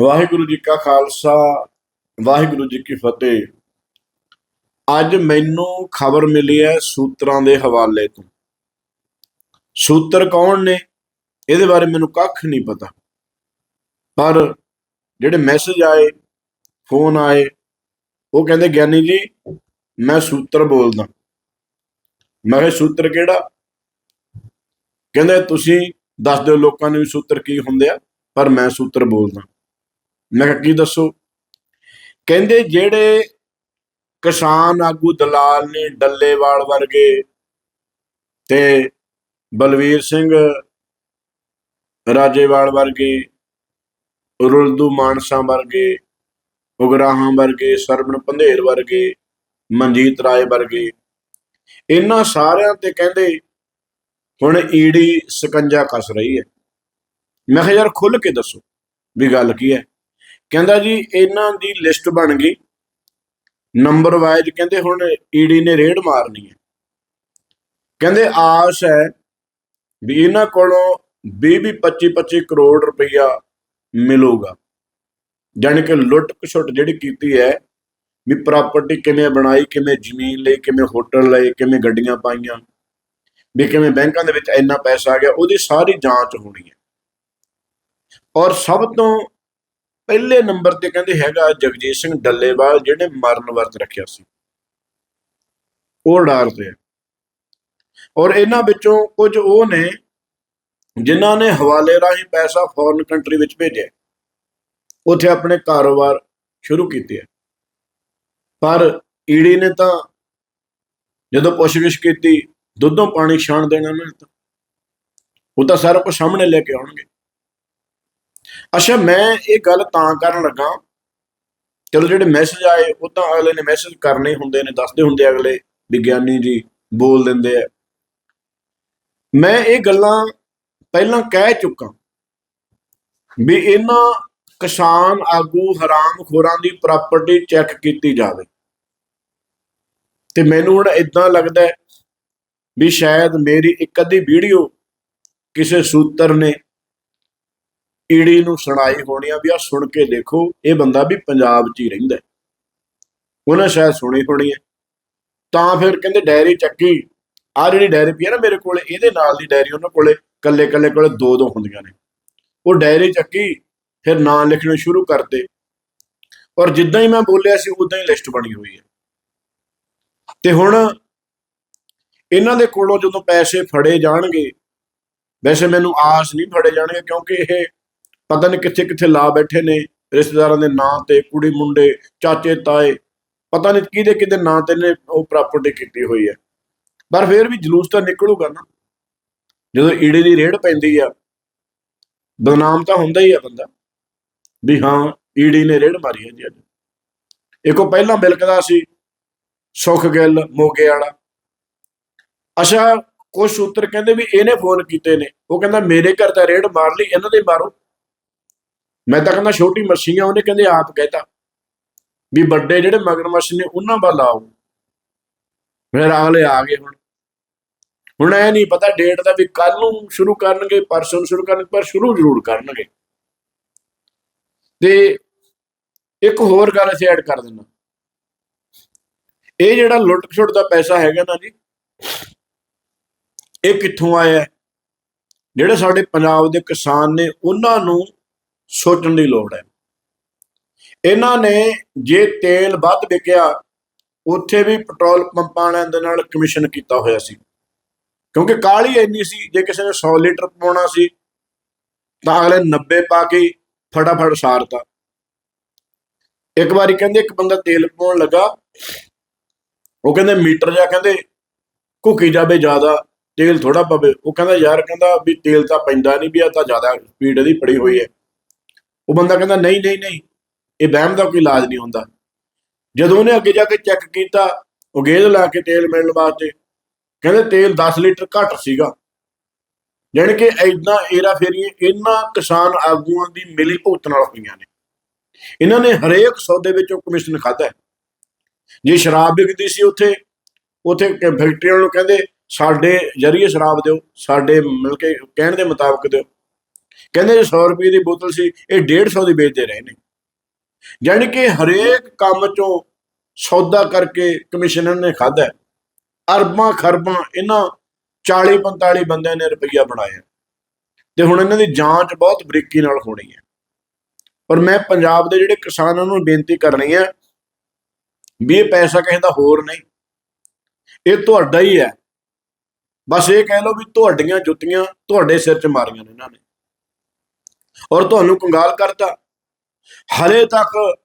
ਵਾਹਿਗੁਰੂ ਜੀ ਕਾ ਖਾਲਸਾ, ਵਾਹਿਗੁਰੂ ਜੀ ਕੀ ਫਤਿਹ। ਅੱਜ ਮੈਨੂੰ ਖਬਰ ਮਿਲੀ ਹੈ ਸੂਤਰਾਂ ਦੇ ਹਵਾਲੇ ਤੋਂ। ਸੂਤਰ ਕੌਣ ਨੇ? ਇਹਦੇ ਬਾਰੇ ਮੈਨੂੰ ਕੱਖ ਨਹੀਂ ਪਤਾ। ਪਰ ਜਿਹੜੇ ਮੈਸੇਜ ਆਏ ਫੋਨ ਆਏ, ਉਹ ਕਹਿੰਦੇ, ਗਿਆਨੀ ਜੀ, ਮੈਂ ਸੂਤਰ ਬੋਲਦਾ। ਮੈਂ ਕਿਹਾ, ਸੂਤਰ ਕਿਹੜਾ? ਕਹਿੰਦੇ, ਤੁਸੀਂ ਦੱਸ ਦਿਓ ਲੋਕਾਂ ਨੂੰ ਵੀ ਸੂਤਰ ਕੀ ਹੁੰਦੇ ਆ, ਪਰ ਮੈਂ ਸੂਤਰ ਬੋਲਦਾ। ਮੈਂ ਕਿਹਾ, ਕੀ ਦੱਸੋ? ਕਹਿੰਦੇ ਜਿਹੜੇ ਕਿਸਾਨ ਆਗੂ ਦਲਾਲ ਨੇ ਡੱਲੇਵਾਲ ਵਰਗੇ ਤੇ ਬਲਵੀਰ ਸਿੰਘ ਰਾਜੇਵਾਲ ਵਰਗੇ, ਰੁਲਦੂ ਮਾਨਸਾ ਵਰਗੇ, ਉਗਰਾਹਾਂ ਵਰਗੇ, ਸਰਵਣ ਪੰਧੇਰ ਵਰਗੇ, ਮਨਜੀਤ ਰਾਏ ਵਰਗੇ, ਇਹਨਾਂ ਸਾਰਿਆਂ ਤੇ ਕਹਿੰਦੇ ਹੁਣ ਈਡੀ ਸਕੰਜਾ ਕੱਸ ਰਹੀ ਹੈ। ਮੈਂ ਕਿਹਾ, ਯਾਰ ਖੁੱਲ ਕੇ ਦੱਸੋ ਵੀ ਗੱਲ ਕੀ ਹੈ? ਕਹਿੰਦਾ ਜੀ, ਇਹਨਾਂ ਦੀ ਲਿਸਟ ਬਣ ਗਈ। ਨੰਬਰ ਵਾਈਜ਼ ਕਹਿੰਦੇ ਹੁਣ ਈਡੀ ਨੇ ਰੇਡ ਮਾਰਨੀ ਹੈ। ਕਹਿੰਦੇ ਆਸ ਹੈ ਵੀ ਇਹਨਾਂ ਕੋਲੋਂ 20 20 25 25 ਕਰੋੜ ਰੁਪਈਆ ਮਿਲੂਗਾ। ਜਾਣੀ ਕਿ ਲੁੱਟ ਖਸੁੱਟ ਜਿਹੜੀ ਕੀਤੀ ਹੈ ਵੀ ਪ੍ਰਾਪਰਟੀ ਕਿਵੇਂ ਬਣਾਈ, ਕਿਵੇਂ ਜ਼ਮੀਨ ਲਈ, ਕਿਵੇਂ ਹੋਟਲ ਲਈ ਕਿਵੇਂ ਗੱਡੀਆਂ ਪਾਈਆਂ, ਵੀ ਕਿਵੇਂ ਬੈਂਕਾਂ ਦੇ ਵਿੱਚ ਇੰਨਾ ਪੈਸਾ ਆ ਗਿਆ, ਉਹਦੀ ਸਾਰੀ ਜਾਂਚ ਹੋਣੀ ਹੈ। ਔਰ ਸਭ ਤੋਂ ਪਹਿਲੇ ਨੰਬਰ ਤੇ ਕਹਿੰਦੇ ਹੈਗਾ ਜਗਜੀਤ ਸਿੰਘ ਡੱਲੇਵਾਲ, ਜਿਹਨੇ ਮਰਨ ਵਰਤ ਰੱਖਿਆ ਸੀ। ਉਹ ਡਾਰ ਤੇ ਔਰ ਇਹਨਾਂ ਵਿੱਚੋਂ ਕੁਝ ਉਹ ਨੇ ਜਿਨ੍ਹਾਂ ਨੇ ਹਵਾਲੇ ਰਾਹੀਂ ਪੈਸਾ ਫੋਰਨ ਕੰਟਰੀ ਵਿੱਚ ਭੇਜਿਆ। ਉੱਥੇ ਆਪਣੇ ਕਾਰੋਬਾਰ ਸ਼ੁਰੂ ਕੀਤੇ ਪਰ ਈੜੀ ਨੇ ਤਾਂ ਜਦੋਂ ਪੁੱਛਗਿੱਛ ਕੀਤੀ, ਦੁੱਧੋਂ ਪਾਣੀ ਛਾਣ ਦੇਣਾ ਉਹਨਾਂ ਨੇ ਤਾਂ। ਉਹ ਤਾਂ ਸਾਰਾ ਕੁਝ ਸਾਹਮਣੇ ਲੈ ਕੇ ਆਉਣਗੇ। ਅੱਛਾ, ਮੈਂ ਇਹ ਗੱਲ ਤਾਂ ਕਰਨ ਲੱਗਾ। ਚਲੋ, ਜਿਹੜੇ ਮੈਸੇਜ ਆਏ, ਉਹ ਤਾਂ ਅਗਲੇ ਨੇ ਮੈਸੇਜ ਕਰਨੇ ਹੁੰਦੇ ਨੇ, ਦੱਸਦੇ ਹੁੰਦੇ ਅਗਲੇ, ਵਿਗਿਆਨੀ ਜੀ ਬੋਲ ਦਿੰਦੇ ਆ। ਮੈਂ ਇਹ ਗੱਲਾਂ ਪਹਿਲਾਂ ਕਹਿ ਚੁੱਕਾ ਵੀ ਇਹਨਾਂ ਕਿਸਾਨ ਆਗੂ ਹਰਾਮਖੋਰਾਂ ਦੀ ਪ੍ਰਾਪਰਟੀ ਚੈੱਕ ਕੀਤੀ ਜਾਵੇ। ਤੇ ਮੈਨੂੰ ਹੁਣ ਇਦਾਂ ਲੱਗਦਾ ਵੀ ਸ਼ਾਇਦ ਮੇਰੀ ਇੱਕ ਅੱਧੀ ਵੀਡੀਓ ਕਿਸੇ ਸੂਤਰ ਨੇ ਈੜੀ ਨੂੰ ਸੁਣਾਈ ਹੋਣੀ ਆ ਵੀ ਆ ਸੁਣ ਕੇ ਦੇਖੋ, ਇਹ ਬੰਦਾ ਵੀ ਪੰਜਾਬ 'ਚ ਹੀ ਰਹਿੰਦਾ ਹੈ। ਉਹਨੇ ਸ਼ਾਇਦ ਸੁਣੀ ਹੋਣੀ ਹੈ। ਤਾਂ ਫਿਰ ਕਹਿੰਦੇ ਡਾਇਰੀ ਚੱਕੀ ਆ ਜਿਹੜੀ ਡਾਇਰੀ ਪਈ ਹੈ ਨਾ ਮੇਰੇ ਕੋਲ, ਇਹਦੇ ਨਾਲ ਦੀ ਡਾਇਰੀ ਉਹਨਾਂ ਕੋਲੇ ਕੱਲੇ ਕੱਲੇ ਕੋਲੇ ਦੋ ਦੋ ਹੁੰਦੀਆਂ ਨੇ। ਉਹ ਡਾਇਰੀ ਚੱਕੀ, ਫਿਰ ਨਾਂ ਲਿਖਣੇ ਸ਼ੁਰੂ ਕਰਤੇ ਔਰ ਜਿੱਦਾਂ ਹੀ ਮੈਂ ਬੋਲਿਆ ਸੀ, ਉਦਾਂ ਹੀ ਲਿਸਟ ਬਣੀ ਹੋਈ ਹੈ। ਤੇ ਹੁਣ ਇਹਨਾਂ ਦੇ ਕੋਲੋਂ ਜਦੋਂ ਪੈਸੇ ਫੜੇ ਜਾਣਗੇ, ਵੈਸੇ ਮੈਨੂੰ ਆਸ ਨਹੀਂ ਫੜੇ ਜਾਣਗੇ ਕਿਉਂਕਿ ਇਹ ਪਤਾ ਨਹੀਂ ਕਿੱਥੇ ਕਿੱਥੇ ਲਾ ਬੈਠੇ ਨੇ ਰਿਸ਼ਤੇਦਾਰਾਂ ਦੇ ਨਾਂ ਤੇ, ਕੁੜੀ ਮੁੰਡੇ, ਚਾਚੇ, ਤਾਏ। ਪਤਾ ਨਹੀਂ ਕਿਹਦੇ ਕਿਹਦੇ ਨਾਂ ਤੇ ਨੇ ਉਹ ਪ੍ਰਾਪਰਟੀ ਕੀਤੀ ਹੋਈ ਹੈ। ਪਰ ਫਿਰ ਵੀ ਜਲੂਸ ਤਾਂ ਨਿਕਲੂਗਾ ਨਾ। ਜਦੋਂ ਈੜੇ ਦੀ ਰੇਡ ਪੈਂਦੀ ਆ, ਬਦਨਾਮ ਤਾਂ ਹੁੰਦਾ ਹੀ ਆ ਬੰਦਾ। ਵੀ ਹਾਂ, ਈੜੀ ਨੇ ਰੇੜ ਮਾਰੀ ਹੈ ਜੀ ਅੱਜ। ਇੱਕੋ ਪਹਿਲਾਂ ਬਿਲਕਦਾ ਸੀ ਸੁਖ ਗਿੱਲ, ਮੋਗੇ ਵਾਲਾ। ਅੱਛਾ ਕੁਝ ਸੂਤਰ ਕਹਿੰਦੇ ਵੀ ਇਹਨੇ ਫੋਨ ਕੀਤੇ ਨੇ। ਉਹ ਕਹਿੰਦਾ, ਮੇਰੇ ਘਰ ਤਾਂ ਰੇੜ ਮਾਰ ਲਈ, ਇਹਨਾਂ ਦੇ ਮਾਰੋ। ਮੈਂ ਤਾਂ ਕਹਿੰਦਾ ਛੋਟੀ ਮੱਛੀ ਆ, ਉਹਨੇ ਕਹਿੰਦੇ ਆਪ ਕਹਿਤਾ ਵੀ ਵੱਡੇ ਜਿਹੜੇ ਮਗਰਮੱਛ ਨੇ, ਉਹਨਾਂ ਵੱਲ ਆਓ। ਫਿਰ ਅਗਲੇ ਆ ਗਏ ਹੁਣ। ਹੁਣ ਐ ਨਹੀਂ ਪਤਾ ਡੇਟ ਦਾ ਵੀ ਕੱਲ ਨੂੰ ਸ਼ੁਰੂ ਕਰਨਗੇ, ਪਰਸੋਂ ਸ਼ੁਰੂ ਕਰਨਗੇ, ਪਰ ਸ਼ੁਰੂ ਜ਼ਰੂਰ ਕਰਨਗੇ। ਤੇ ਇੱਕ ਹੋਰ ਗੱਲ ਅਸੀਂ ਐਡ ਕਰ ਦਿੰਦਾ। ਇਹ ਜਿਹੜਾ ਲੁੱਟ ਖਸੁੱਟ ਦਾ ਪੈਸਾ ਹੈਗਾ ਨਾ ਜੀ, ਇਹ ਕਿੱਥੋਂ ਆਇਆ? ਜਿਹੜੇ ਸਾਡੇ ਪੰਜਾਬ ਦੇ ਕਿਸਾਨ ਨੇ, ਉਹਨਾਂ ਨੂੰ ਸੋਚਣ ਦੀ ਲੋੜ ਹੈ। ਇਹਨਾਂ ਨੇ ਜੇ ਤੇਲ ਵੱਧ ਵਿਕਿਆ, ਉੱਥੇ ਵੀ ਪੈਟਰੋਲ ਪੰਪਾਂ ਵਾਲਿਆਂ ਦੇ ਨਾਲ ਕਮਿਸ਼ਨ ਕੀਤਾ ਹੋਇਆ ਸੀ। ਕਿਉਂਕਿ ਕਾਲੀ ਇੰਨੀ ਸੀ, ਜੇ ਕਿਸੇ ਨੇ 100 ਲੀਟਰ ਪਾਉਣਾ ਸੀ, ਤਾਂ ਅਗਲੇ 90 ਪਾ ਕੇ ਹੀ ਫਟਾਫਟ ਸਾਰਤਾ। ਇੱਕ ਵਾਰੀ ਕਹਿੰਦੇ ਇੱਕ ਬੰਦਾ ਤੇਲ ਪਾਉਣ ਲੱਗਾ, ਉਹ ਕਹਿੰਦੇ ਮੀਟਰ ਜਾ ਕਹਿੰਦੇ, ਘੁੱਕੀ ਜਾਵੇ ਜ਼ਿਆਦਾ, ਤੇਲ ਥੋੜਾ ਪਵੇ। ਉਹ ਕਹਿੰਦਾ ਯਾਰ ਕਹਿੰਦਾ ਵੀ ਤੇਲ ਤਾਂ ਪੈਂਦਾ ਨਹੀਂ ਵੀ ਆ ਤਾਂ ਜ਼ਿਆਦਾ ਸਪੀਡ ਇਹਦੀ ਪੜੀ ਹੋਈ ਹੈ। ਉਹ ਬੰਦਾ ਕਹਿੰਦਾ, ਨਹੀਂ ਨਹੀਂ ਨਹੀਂ, ਇਹ ਵਹਿਮ ਦਾ ਕੋਈ ਇਲਾਜ ਨਹੀਂ ਹੁੰਦਾ। ਜਦੋਂ ਉਹਨੇ ਅੱਗੇ ਜਾ ਕੇ ਚੈੱਕ ਕੀਤਾ, ਉਹ ਗੇਜ ਲਾ ਕੇ ਤੇਲ ਮਿਲਣ ਵਾਸਤੇ, ਕਹਿੰਦੇ ਤੇਲ 10 ਲੀਟਰ ਘੱਟ ਸੀਗਾ। ਜਾਣੀ ਕਿ ਐਦਾਂ ਏਰਾ ਫੇਰੀਆਂ ਇਹਨਾਂ ਕਿਸਾਨ ਆਗੂਆਂ ਦੀ ਮਿਲੀ ਭੁਗਤ ਨਾਲ ਹੋਈਆਂ ਨੇ। ਇਹਨਾਂ ਨੇ ਹਰੇਕ ਸੌਦੇ ਵਿੱਚੋਂ ਕਮਿਸ਼ਨ ਖਾਦਾ ਜੇ ਸ਼ਰਾਬ ਵਿਕਦੀ ਸੀ ਉੱਥੇ ਉੱਥੇ ਫੈਕਟਰੀਆਂ ਨੂੰ ਕਹਿੰਦੇ, ਸਾਡੇ ਜਰੀਏ ਸ਼ਰਾਬ ਦਿਓ, ਸਾਡੇ ਮਿਲ ਕੇ ਕਹਿਣ ਦੇ ਮੁਤਾਬਕ ਦਿਓ। ਕਹਿੰਦੇ ਜੇ 100 ਰੁਪਏ ਦੀ ਬੋਤਲ ਸੀ, ਇਹ 150 ਦੀ ਵੇਚਦੇ ਰਹੇ ਨੇ। ਯਾਨੀ ਕਿ ਹਰੇਕ ਕੰਮ ਚੋਂ ਸੌਦਾ ਕਰਕੇ ਕਮਿਸ਼ਨਰ ਨੇ ਖਾਦਾ ਅਰਬਾਂ ਖਰਬਾਂ ਇਹਨਾਂ 40 45 ਬੰਦਿਆਂ ਨੇ ਰੁਪਈਆ ਬਣਾਇਆ ਤੇ ਹੁਣ ਇਹਨਾਂ ਦੀ ਜਾਂਚ ਬਹੁਤ ਬਰੀਕੀ ਨਾਲ ਹੋਣੀ ਹੈ। ਪਰ ਮੈਂ ਪੰਜਾਬ ਦੇ ਜਿਹੜੇ ਕਿਸਾਨਾਂ ਨੂੰ ਬੇਨਤੀ ਕਰ ਰਹੀ ਹਾਂ, ਵੀ ਇਹ ਪੈਸਾ ਕਿਸੇ ਦਾ ਹੋਰ ਨਹੀਂ। ਇਹ ਤੁਹਾਡਾ ਹੀ ਹੈ। ਬਸ ਇਹ ਕਹਿ ਲਓ ਵੀ ਤੁਹਾਡੀਆਂ ਜੁੱਤੀਆਂ ਤੁਹਾਡੇ ਸਿਰ 'ਚ ਮਾਰੀਆਂ ਨੇ ਇਹਨਾਂ ਨੇ। ਔਰ ਤੁਹਾਨੂੰ ਕੰਗਾਲ ਕਰਤਾ। ਹਲੇ ਤੱਕ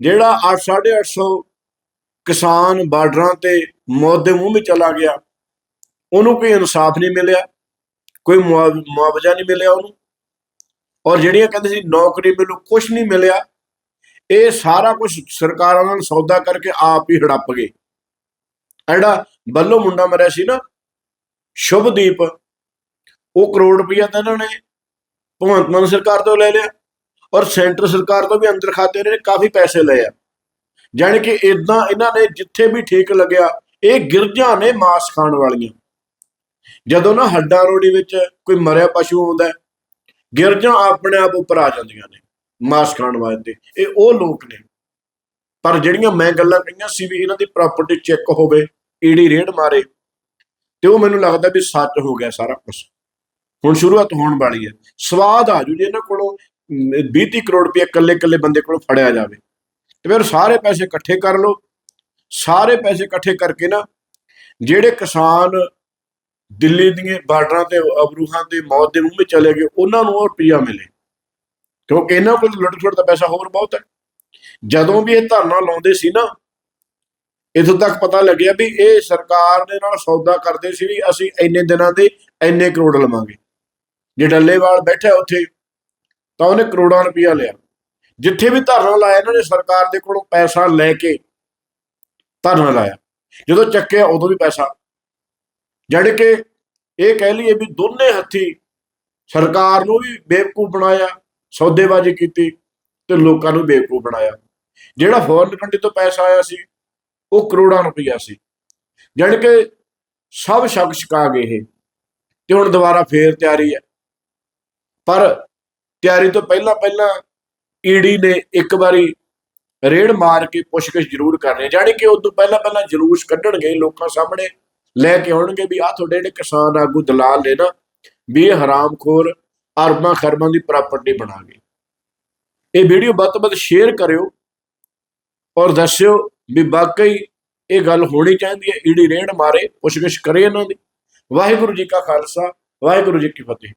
ਜਿਹੜਾ 8-850 ਕਿਸਾਨ ਬਾਰਡਰਾਂ ਤੇ ਮੌਤ ਦੇ ਮੂੰਹ ਵਿੱਚ ਚਲਾ ਗਿਆ, ਉਹਨੂੰ ਕੋਈ ਇਨਸਾਫ ਨਹੀਂ ਮਿਲਿਆ, ਕੋਈ ਮੁਆਵ- ਮੁਆਵਜ਼ਾ ਨਹੀਂ ਮਿਲਿਆ ਉਹਨੂੰ। ਔਰ ਜਿਹੜੀਆਂ ਕਹਿੰਦੇ ਸੀ ਨੌਕਰੀ ਮਿਲੂ ਕੁਝ ਨਹੀਂ ਮਿਲਿਆ, ਇਹ ਸਾਰਾ ਕੁਝ ਸਰਕਾਰਾਂ ਨਾਲ ਸੌਦਾ ਕਰਕੇ ਆਪ ਹੀ ਹੜੱਪ ਗਏ। ਆਹ ਜਿਹੜਾ ਬੱਲੋ ਮੁੰਡਾ ਮਰਿਆ ਸੀ ਨਾ, ਸ਼ੁਭਦੀਪ, ਉਹ ਕਰੋੜ ਰੁਪਈਆ ਤਾਂ ਇਹਨਾਂ ਨੇ ਭਗਵੰਤ ਮਾਨ ਸਰਕਾਰ ਤੋਂ ਲੈ ਲਿਆ ਔਰ ਸੈਂਟਰ ਸਰਕਾਰ ਤੋਂ ਵੀ ਅੰਦਰ ਖਾਤੇ ਨੇ ਕਾਫੀ ਪੈਸੇ ਲਏ ਆ। ਜਾਣੀ ਕਿ ਇਦਾਂ ਇਹਨਾਂ ਨੇ ਜਿੱਥੇ ਵੀ ਠੀਕ ਲੱਗਿਆ ਇਹ ਗਿਰਜਾਂ ਨੇ ਮਾਸ ਖਾਣ ਵਾਲੀਆਂ। ਜਦੋਂ ਨਾ ਹੱਡਾਂ ਰੋੜੀ ਵਿੱਚ ਕੋਈ ਮਰਿਆ ਪਸ਼ੂ ਆਉਂਦਾ ਹੈ, ਗਿਰਜਾਂ ਆਪਣੇ ਆਪ ਉੱਪਰ ਆ ਜਾਂਦੀਆਂ ਨੇ ਮਾਸ ਖਾਣ ਵਾਸਤੇ ਇਹ ਉਹ ਲੋਕ ਨੇ। ਪਰ ਜਿਹੜੀਆਂ ਮੈਂ ਗੱਲਾਂ ਕਹੀਆਂ ਸੀ ਵੀ ਇਹਨਾਂ ਦੀ ਪ੍ਰਾਪਰਟੀ ਚੈੱਕ ਹੋਵੇ ਈਡੀ ਰੇਡ ਮਾਰੇ ਤੇ ਉਹ ਮੈਨੂੰ ਲੱਗਦਾ ਵੀ ਸੱਚ ਹੋ ਗਿਆ ਸਾਰਾ ਕੁਝ ਹੁਣ ਸ਼ੁਰੂਆਤ ਹੋਣ ਵਾਲੀ ਹੈ। ਸਵਾਦ ਆ ਜੂ ਜੇ ਇਹਨਾਂ ਕੋਲੋਂ 20 ਕਰੋੜ ਰੁਪਏ ਇਕੱਲੇ ਇਕੱਲੇ ਬੰਦੇ ਕੋਲੋਂ ਫੜਿਆ ਜਾਵੇ। ਤੇ ਫਿਰ ਸਾਰੇ ਪੈਸੇ ਇਕੱਠੇ ਕਰ ਲਓ। ਸਾਰੇ ਪੈਸੇ ਇਕੱਠੇ ਕਰਕੇ ਨਾ, ਜਿਹੜੇ ਕਿਸਾਨ ਦਿੱਲੀ ਦੀਆਂ ਬਾਰਡਰਾਂ ਤੇ ਅਬਰੂਹਾਂ ਦੇ ਮੌਤ ਦੇ ਮੂੰਹ ਵਿੱਚ ਚਲੇ ਗਏ, ਉਹਨਾਂ ਨੂੰ ਉਹ ਰੁਪਈਆ ਮਿਲੇ। ਕਿਉਂਕਿ ਇਹਨਾਂ ਕੋਲ ਲੁੱਟ ਖੋਟ ਦਾ ਪੈਸਾ ਹੋਰ ਬਹੁਤ ਹੈ। ਜਦੋਂ ਵੀ ਇਹ ਧਰਨਾ ਲਾਉਂਦੇ ਸੀ ਨਾ, ਇਥੋਂ ਤੱਕ ਪਤਾ ਲੱਗਿਆ ਵੀ ਇਹ ਸਰਕਾਰ ਦੇ ਨਾਲ ਸੌਦਾ ਕਰਦੇ ਸੀ ਵੀ ਅਸੀਂ ਇੰਨੇ ਦਿਨਾਂ ਦੇ ਇੰਨੇ ਕਰੋੜ ਲਵਾਂਗੇ। ਜੇ ਡੱਲੇਵਾਲ ਬੈਠਾ ਉੱਥੇ, ਤਾਂ ਉਹਨੇ ਕਰੋੜਾਂ ਰੁਪਇਆ ਲਿਆ। ਜਿੱਥੇ ਵੀ ਧਰਨਾ ਲਾਇਆ, ਇਹਨਾਂ ਨੇ ਸਰਕਾਰ ਦੇ ਕੋਲੋਂ ਪੈਸਾ ਲੈ ਕੇ ਧਰਨਾ ਲਾਇਆ। ਜਦੋਂ ਚੱਕਿਆ, ਉਦੋਂ ਵੀ ਪੈਸਾ। ਜੜ ਕੇ ਇਹ ਕਹਿ ਲਈਏ ਵੀ ਦੋਨੇ ਹੱਥੀ ਸਰਕਾਰ ਨੂੰ ਵੀ ਬੇਵਕੂਫ ਬਣਾਇਆ, ਸੌਦੇਬਾਜ਼ੀ ਕੀਤੀ ਤੇ ਲੋਕਾਂ ਨੂੰ ਬੇਵਕੂਫ ਬਣਾਇਆ। ਜਿਹੜਾ ਫੋਰਨ ਕੰਟਰੀ ਤੋਂ ਪੈਸਾ ਆਇਆ ਸੀ, ਉਹ ਕਰੋੜਾਂ ਰੁਪਈਆ ਸੀ। ਜੜ ਕੇ ਸਭ ਸ਼ੱਕ ਛਕਾ ਗਏ ਇਹ। ਤੇ ਹੁਣ ਦੁਬਾਰਾ ਫੇਰ ਤਿਆਰੀ ਹੈ। ਪਰ ਤਿਆਰੀ ਤੋਂ ਪਹਿਲਾਂ ਪਹਿਲਾਂ ਈਡੀ ਨੇ ਇੱਕ ਵਾਰੀ ਰੇਡ ਮਾਰ ਕੇ ਪੁੱਛਗਿੱਛ ਜ਼ਰੂਰ ਕਰਨੀ ਹੈ, ਜਾਣੀ ਕਿ ਉਦੋਂ ਪਹਿਲਾਂ ਪਹਿਲਾਂ ਜਲੂਸ ਕੱਢਣਗੇ, ਲੋਕਾਂ ਸਾਹਮਣੇ ਲੈ ਕੇ ਆਉਣਗੇ ਵੀ ਆਹ ਤੁਹਾਡੇ ਜਿਹੜੇ ਕਿਸਾਨ ਆਗੂ ਦਲਾਲ ਨੇ ਨਾ, ਵੀ ਇਹ ਹਰਾਮਖੋਰ ਅਰਬਾਂ ਖਰਬਾਂ ਦੀ ਪ੍ਰਾਪਰਟੀ ਬਣਾ ਗਏ। ਇਹ ਵੀਡੀਓ ਵੱਧ ਤੋਂ ਵੱਧ ਸ਼ੇਅਰ ਕਰਿਓ ਔਰ ਦੱਸਿਓ ਵੀ ਵਾਕਈ ਇਹ ਗੱਲ ਹੋਣੀ ਚਾਹੀਦੀ ਹੈ, ਈਡੀ ਰੇਡ ਮਾਰੇ, ਪੁੱਛਗਿੱਛ ਕਰੇ ਇਹਨਾਂ ਦੀ। ਵਾਹਿਗੁਰੂ ਜੀ ਕਾ ਖਾਲਸਾ, ਵਾਹਿਗੁਰੂ ਜੀ ਕੀ ਫਤਿਹ।